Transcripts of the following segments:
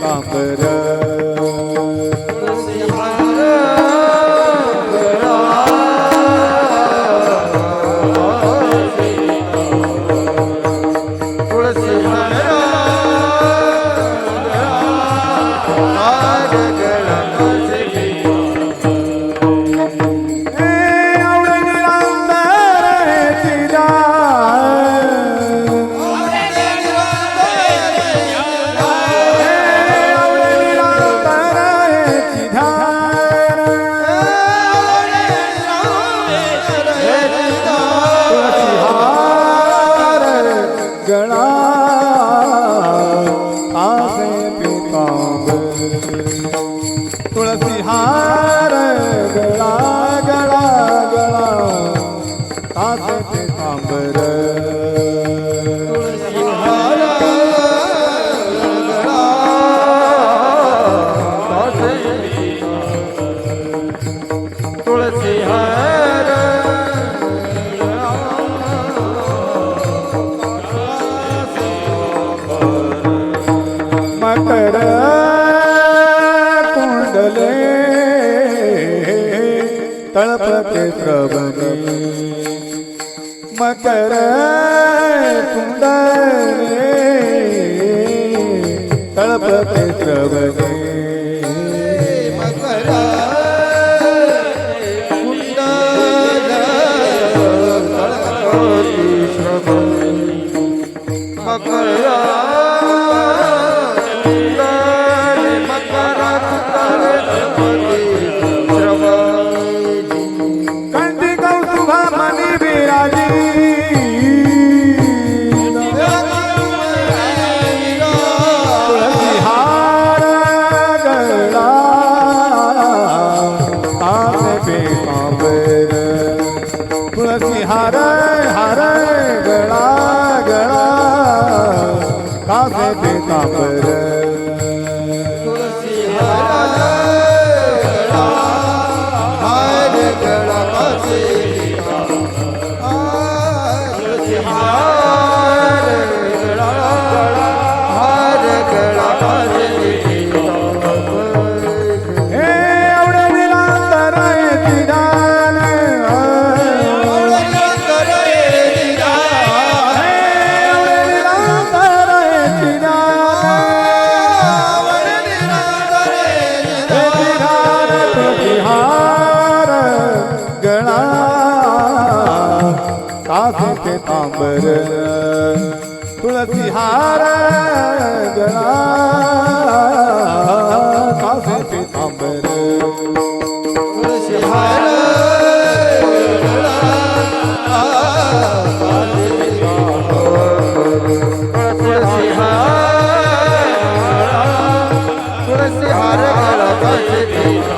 कासे तुळसी हार गळा गळा गळा तासे पितांबर तुळसी हार मकर तळपते मकर कुंडले तळपते। कासे पितांबर तुळसी कासे पितांबर तुळसी हार गळा कासे पितांबर तुळसी हार तुळसी हार तुळसी हार गळा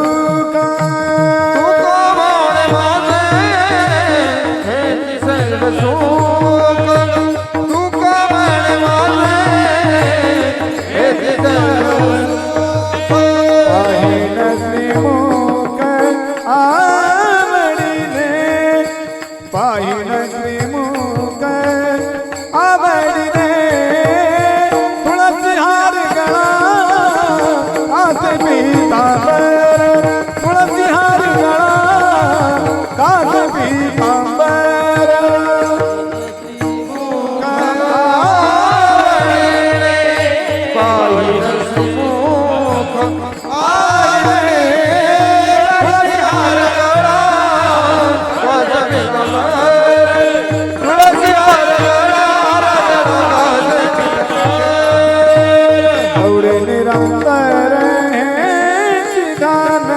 निरंतर हे चिदान।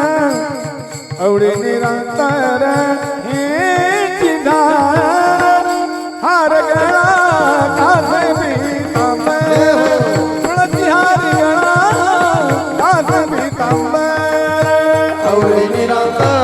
आवडे निरंतर हे चिदान। हार गळा कास बी तांबे तुळसी हार गळा कास निरंतर